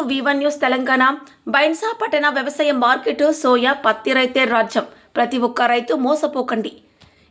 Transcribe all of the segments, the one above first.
వివన్ news Telangana. Bhainsa పట్టణ వ్యవసాయ market soya పత్తి రైతే రాజ్యం. ప్రతి ఒక్క రైతు మోసపోకండి.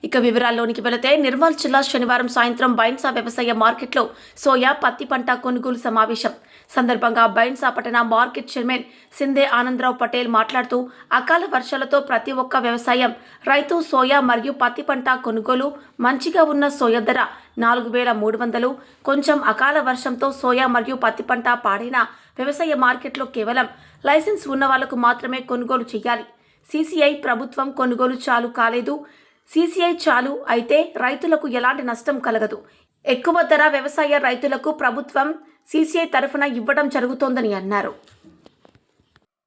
ఇక వివరాల్లోనికి వెళితే నిర్మల్ జిల్లా శనివారం సాయంత్రం బైన్సా వ్యవసాయ మార్కెట్లో సోయా పత్తి పంట కొనుగోలు సమావేశం. సందర్భంగా బైన్సా పట్టణ మార్కెట్ చైర్మన్ సిందే ఆనందరావు పటేల్ మాట్లాడుతూ అకాల వర్షాలతో ప్రతి ఒక్క వ్యవసాయం రైతు సోయా మరియు పత్తి పంట కొనుగోలు మంచిగా ఉన్న సోయా ధర నాలుగు వేల మూడు వందలు. కొంచెం అకాల వర్షంతో సోయా మరియు పత్తి పంట పాడైన వ్యవసాయ మార్కెట్లో కేవలం లైసెన్స్ ఉన్న వాళ్ళకు మాత్రమే కొనుగోలు చేయాలి. సీసీఐ ప్రభుత్వం కొనుగోలు చాలు కాలేదు. సీసీఐ చాలు అయితే రైతులకు ఎలాంటి నష్టం కలగదు. ఎక్కువ ధర వ్యవసాయ రైతులకు ప్రభుత్వం సీసీఐ తరఫున ఇవ్వడం జరుగుతోందని అన్నారు.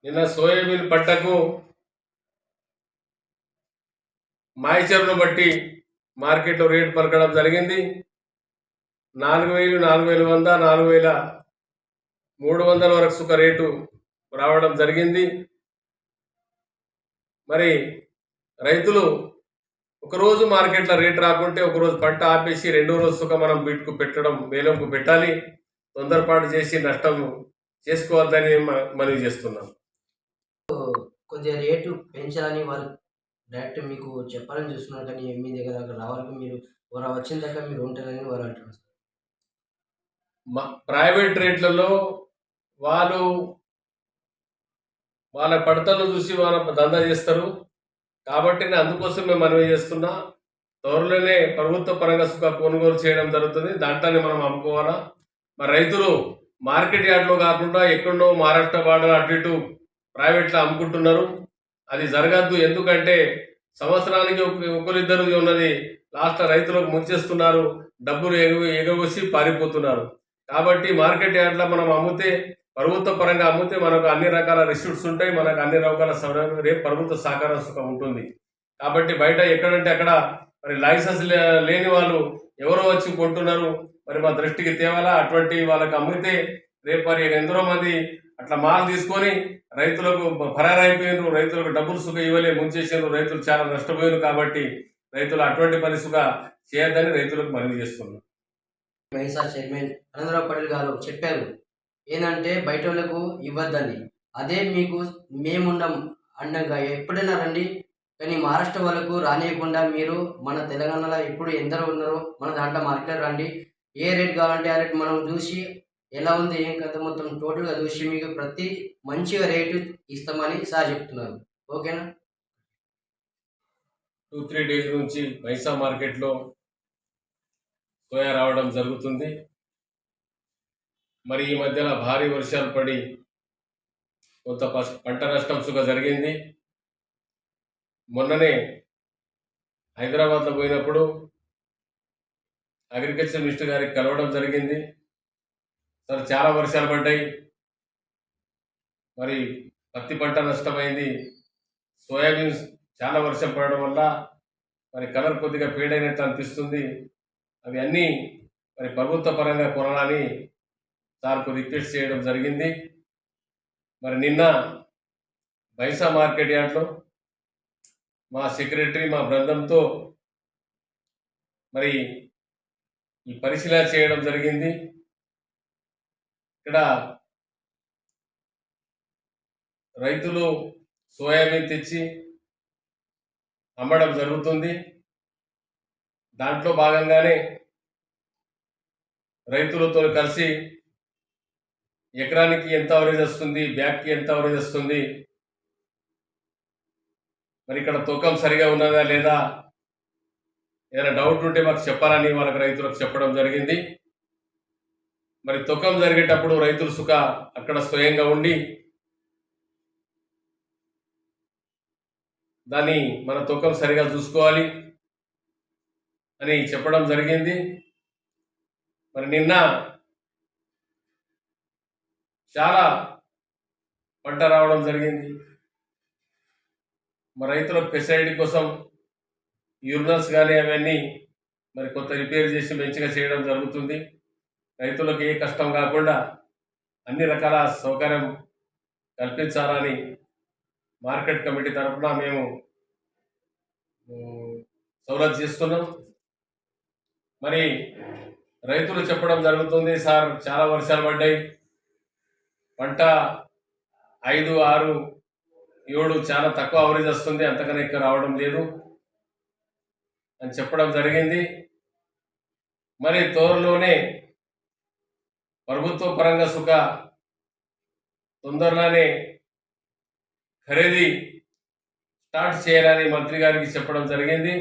నిన్న సోయాబీన్ పంటకు మాయిచర్ను బట్టి మార్కెట్లో రేటు పలకడం జరిగింది. నాలుగు వేలు నాలుగు వేల వంద నాలుగు వేల మూడు వందల వరకు సుఖ రేటు రావడం జరిగింది. మరి రైతులు ఒకరోజు మార్కెట్లో రేటు రాకుంటే ఒకరోజు పంట ఆపేసి రెండో రోజు సుఖ మనం బిట్కు పెట్టడం వేలంకు పెట్టాలి. తొందరపాటు చేసి నష్టం చేసుకోవద్దని మనవి చేస్తున్నాం. కొద్దిగా రేటు పెంచాలని వాళ్ళు డైరెక్ట్ మీకు చెప్పాలని చూస్తున్నారు కానీ మీ దగ్గర దగ్గర రావాలి మీరు వారు వచ్చిన దగ్గర మీరు ఉంటారని వారు అంటున్నారు. మ- ప్రైవేట్ రేట్లలో వాళ్ళు వాళ్ళ పడతలు చూసి వాళ్ళ దందా చేస్తారు. కాబట్టి అందుకోసమే అందుకోసం మేము మనవి చేస్తున్నా. త్వరలోనే ప్రభుత్వ పరంగా సుఖ కొనుగోలు చేయడం జరుగుతుంది. దాంట్లోనే మనం అమ్ముకోవాలా? మరి రైతులు మార్కెట్ యార్డ్లో కాకుండా ఎక్కడో మహారాష్ట్ర బార్డర్ అటు ఇటు ప్రైవేట్లో అమ్ముకుంటున్నారు. అది జరగద్దు. ఎందుకంటే సంవత్సరానికి ఒక- ఒకరిద్దరు ఉన్నది. లాస్ట్ రైతులకు ముంచేస్తున్నారు. డబ్బులు ఎగ ఎగవసి పారిపోతున్నారు. కాబట్టి మార్కెట్ యార్డ్లో మనం అమ్మితే ప్రభుత్వ పరంగా అమ్మితే మనకు అన్ని రకాల రిసిప్ట్స్ ఉంటాయి మనకు అన్ని రకాల సౌకర్యం రేపు ప్రభుత్వ సహకార సుఖం ఉంటుంది. కాబట్టి బయట ఎక్కడంటే అక్కడ మరి లైసెన్స్ లే- లేని వాళ్ళు ఎవరో వచ్చి కొంటున్నారు. మరి మా దృష్టికి తేవాలా? అటువంటి వాళ్ళకి అమ్మితే రేపు మరి ఎందరో మంది అట్లా మాల్ తీసుకొని రైతులకు ఫరారైపోయినారు రైతులకు డబ్బులు సుఖ ఇవ్వలే ముంచేసారు రైతులు చాలా నష్టపోయారు కాబట్టి రైతులు అటువంటి పని సుఖ చేయొద్దని రైతులకు మనవి చేస్తున్నారు వైఎస్ఆర్ చైర్మన్ అనంతరావు పటేల్ గారు చెప్పారు. ఏంటంటే బయట వాళ్ళకు ఇవ్వద్దని అదే మీకు మేముండం అండంగా ఎప్పుడైనా రండి. కానీ మహారాష్ట్ర వాళ్ళకు రానియకుండా మీరు మన తెలంగాణలో ఎప్పుడు ఎందరో ఉన్నారో మన దాంట్లో మార్కెట్ రండి. ఏ రేట్ కావాలంటే ఆ రేట్ మనం చూసి ఎలా ఉంది ఏం కథ మొత్తం టోటల్గా చూసి మీకు ప్రతి మంచిగా రేటు ఇస్తామని సార్ చెప్తున్నారు. ఓకేనా? టూ త్రీ డేస్ నుంచి మైసా మార్కెట్లో సోయా రావడం జరుగుతుంది. మరి ఈ మధ్యన భారీ వర్షాలు పడి కొంత పంట నష్టం సుఖ జరిగింది. మొన్ననే హైదరాబాద్లో పోయినప్పుడు అగ్రికల్చర్ మినిస్టర్ గారికి కలవడం జరిగింది. సార్ చాలా వర్షాలు పడ్డాయి. మరి పత్తి పంట నష్టమైంది. సోయాబీన్స్ చాలా వర్షం పడడం వల్ల మరి కలర్ కొద్దిగా పేడైనట్టు అనిపిస్తుంది. అవి అన్నీ మరి ప్రభుత్వ పరంగా కొనాలని సార్కు రిక్వెస్ట్ చేయడం జరిగింది. మరి నిన్న బైసా మార్కెట్ యార్డ్లో మా సెక్రటరీ మా బృందంతో మరి ఈ పరిశీలన చేయడం జరిగింది. ఇక్కడ రైతులు సోయాబీన్ తెచ్చి అమ్మడం జరుగుతుంది. దాంట్లో భాగంగానే రైతులతో కలిసి ఎకరానికి ఎంత అవరేజ్ వస్తుంది? బ్యాగ్కి ఎంత అవరేజ్ వస్తుంది? మరి ఇక్కడ తూకం సరిగా ఉన్నదా లేదా? ఏదైనా డౌట్ ఉంటే మాకు చెప్పాలని మనకు రైతులకు చెప్పడం జరిగింది. మరి తూకం జరిగేటప్పుడు రైతులు సుఖ అక్కడ స్వయంగా ఉండి దాన్ని మన తూకం సరిగా చూసుకోవాలి అని చెప్పడం జరిగింది. మరి నిన్న చాలా పంట రావడం జరిగింది. మరి రైతుల పెసైడ్ కోసం యూరినల్స్ కానీ అవన్నీ మరి కొత్త రిపేర్ చేసి మంచిగా చేయడం జరుగుతుంది. రైతులకు ఏ కష్టం కాకుండా అన్ని రకాల సౌకర్యం కల్పించాలని మార్కెట్ కమిటీ తరఫున మేము సౌలత్ సౌలభ్యం చేస్తున్నాం. మరి రైతులు చెప్పడం జరుగుతుంది సార్ చాలా వర్షాలు పడ్డాయి. పంట ఐదు ఆరు ఏడు చాలా తక్కువ అవరేజ్ వస్తుంది. అంతకన్నా ఎక్కువ రావడం లేదు అని చెప్పడం జరిగింది. మరి త్వరలోనే ప్రభుత్వ పరంగా సుఖ తొందరలోనే ఖరీదీ స్టార్ట్ చేయాలని మంత్రి గారికి చెప్పడం జరిగింది.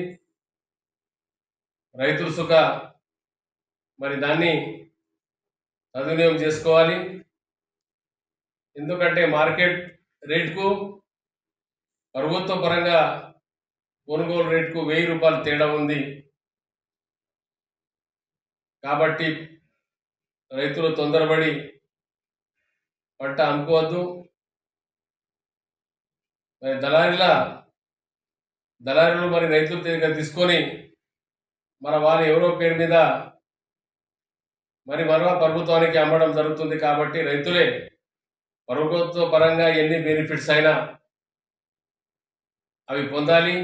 రైతుల సుఖ మరి దాన్ని సద్వినియోగం చేసుకోవాలి. ఎందుకంటే మార్కెట్ రేటుకు ప్రభుత్వ పరంగా కొనుగోలు రేటుకు వెయ్యి రూపాయలు తేడా ఉంది. కాబట్టి రైతులు తొందరపడి పంట అమ్ముకోవద్దు. మరి దళారీల దళారీలు మరి రైతులు దగ్గర తీసుకొని మన వారి ఎవరో పేరు మీద మరి మరలా ప్రభుత్వానికి అమ్మడం జరుగుతుంది కాబట్టి రైతులే ప్రభుత్వ పరంగా ఎన్ని బెనిఫిట్స్ అయినా అవి పొందాలి.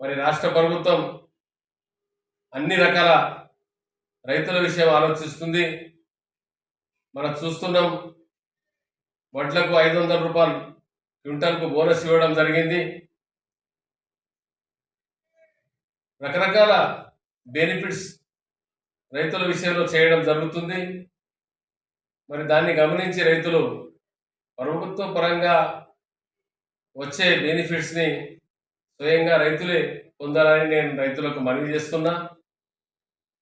మరి రాష్ట్ర ప్రభుత్వం అన్ని రకాల రైతుల విషయం ఆలోచిస్తుంది. మనం చూస్తున్నాం వడ్లకు ఐదు వందల రూపాయలు క్వింటల్కు బోనస్ ఇవ్వడం జరిగింది. రకరకాల బెనిఫిట్స్ రైతుల విషయంలో చేయడం జరుగుతుంది. మరి దాన్ని గమనించి రైతులు ప్రభుత్వ పరంగా వచ్చే బెనిఫిట్స్ని స్వయంగా రైతులే పొందాలని నేను రైతులకు మనవి చేస్తున్నా.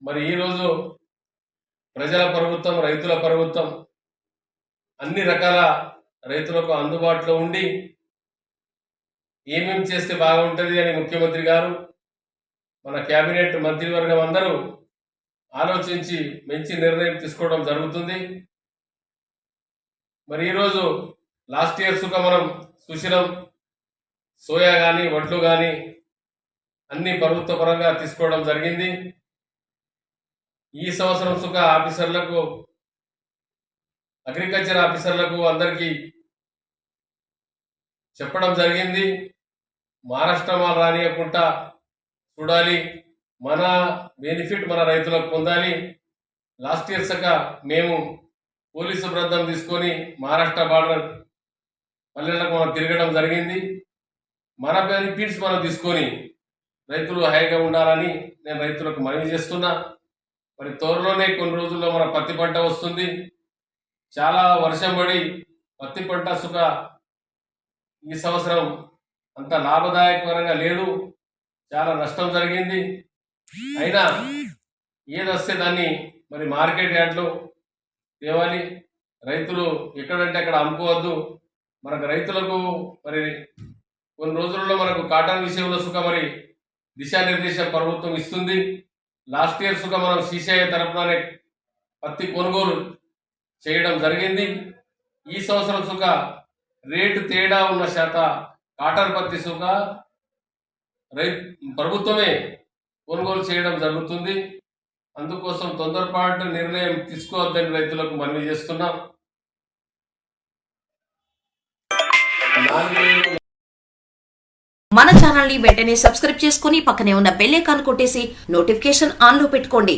మరి ఈరోజు ప్రజల ప్రభుత్వం రైతుల ప్రభుత్వం అన్ని రకాల రైతులకు అందుబాటులో ఉండి ఏమేం చేస్తే బాగుంటుంది అని ముఖ్యమంత్రి గారు మన కేబినెట్ మంత్రివర్గం అందరూ ఆలోచించి మంచి నిర్ణయం తీసుకోవడం జరుగుతుంది. మరి ఈరోజు లాస్ట్ ఇయర్ సుఖ మనం సుశీలం సోయా కానీ వడ్లు కానీ అన్ని ప్రభుత్వ పరంగా తీసుకోవడం జరిగింది. ఈ సంవత్సరం సుఖ ఆఫీసర్లకు అగ్రికల్చర్ ఆఫీసర్లకు అందరికీ చెప్పడం జరిగింది. మహారాష్ట్ర రానియకుండా చూడాలి. మన బెనిఫిట్ మన రైతులకు పొందాలి. లాస్ట్ ఇయర్ సక మేము పోలీసు బృందం తీసుకొని మహారాష్ట్ర బార్డర్ పల్లెలకు మనం తిరగడం జరిగింది. మన బెనిఫిట్స్ మనం తీసుకొని రైతులు హాయిగా ఉండాలని నేను రైతులకు మనవి చేస్తున్నా. మరి త్వరలోనే కొన్ని రోజుల్లో మన పత్తి పంట వస్తుంది. చాలా వర్షం పడి పత్తి పంట సుఖ ఈ సంవత్సరం అంత లాభదాయకరంగా లేదు. చాలా నష్టం జరిగింది. అయినా ఏదొస్తే దాన్ని మరి మార్కెట్ యార్డ్లో తేవాలి రైతులు ఎక్కడంటే అక్కడ అమ్ముకోవద్దు. మనకు రైతులకు మరి కొన్ని రోజుల్లో మనకు కాటన్ విషయంలో సుఖ మరి దిశానిర్దేశం ప్రభుత్వం ఇస్తుంది. లాస్ట్ ఇయర్ సుఖ మనం సీసీఐ తరఫుననే పత్తి కొనుగోలు చేయడం జరిగింది. ఈ సంవత్సరం సుఖ రేటు తేడా ఉన్న శాత కాటన్ పత్తి సుఖ రై ప్రభుత్వమే కొనుగోలు చేయడం జరుగుతుంది. అందుకోసం తొందరపాటు నిర్ణయం తీసుకోవద్దని రైతులకు మనవి చేస్తున్నాం. మన ఛానల్ని వెంటనే సబ్స్క్రైబ్ చేసుకుని పక్కనే ఉన్న బెల్ ఐకాన్ కొట్టేసి నోటిఫికేషన్ ఆన్లో పెట్టుకోండి.